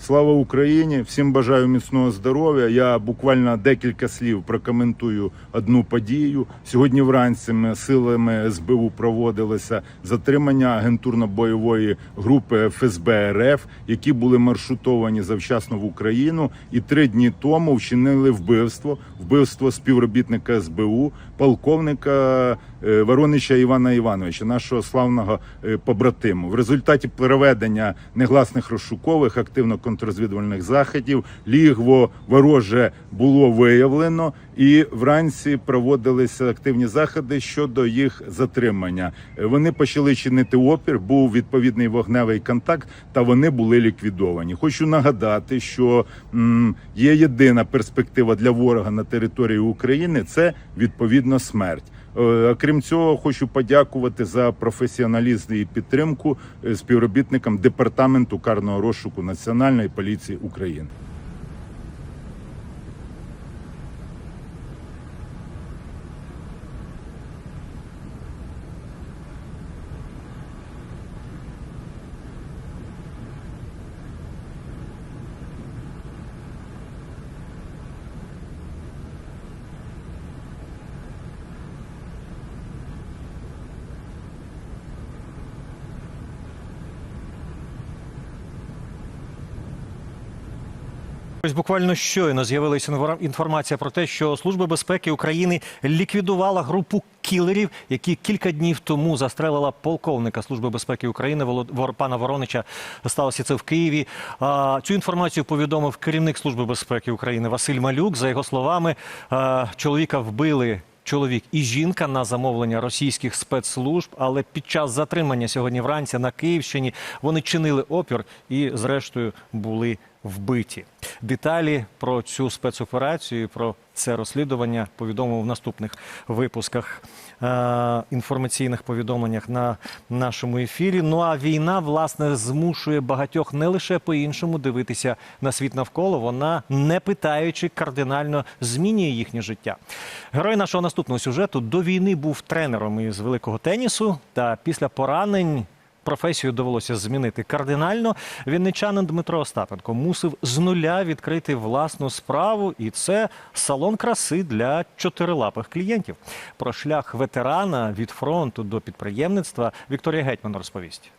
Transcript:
Слава Україні! Всім бажаю міцного здоров'я. Я буквально декілька слів прокоментую одну подію. Сьогодні вранці ми силами СБУ проводилося затримання агентурно-бойової групи ФСБ РФ, які були маршрутовані завчасно в Україну, і три дні тому вчинили вбивство, вбивство співробітника СБУ, полковника е, Воронича Івана Івановича, нашого славного е, побратиму. В результаті проведення негласних розшукових активно контррозвідувальних заходів. Лігво вороже було виявлено, і вранці проводилися активні заходи щодо їх затримання. Вони почали чинити опір, був відповідний вогневий контакт, та вони були ліквідовані. Хочу нагадати, що є єдина перспектива для ворога на території України це відповідно смерть. Е, Окрім цього, хочу подякувати за професіоналізм і підтримку е, співробітникам департаменту карного розшуку Національної поліції України. Ось буквально щойно з'явилася інформація про те, що Служба безпеки України ліквідувала групу кілерів, які кілька днів тому застрелила полковника Служби безпеки України пана Воронича. Сталося це в Києві. Цю інформацію повідомив керівник Служби безпеки України Василь Малюк. За його словами, чоловіка вбили. Чоловік і жінка на замовлення російських спецслужб, але під час затримання сьогодні вранці на Київщині вони чинили опір і, зрештою, були вбиті. Деталі про цю спецоперацію, і про це розслідування повідомив в наступних випусках е- інформаційних повідомленнях на нашому ефірі. Ну а війна, власне, змушує багатьох не лише по-іншому дивитися на світ навколо. Вона, не питаючи, кардинально змінює їхнє життя. Герой нашого наступного сюжету до війни був тренером із великого тенісу та після поранень. Професію довелося змінити кардинально. Вінничанин Дмитро Остапенко мусив з нуля відкрити власну справу, і це салон краси для чотирилапих клієнтів. Про шлях ветерана від фронту до підприємництва Вікторія Гетьман розповість.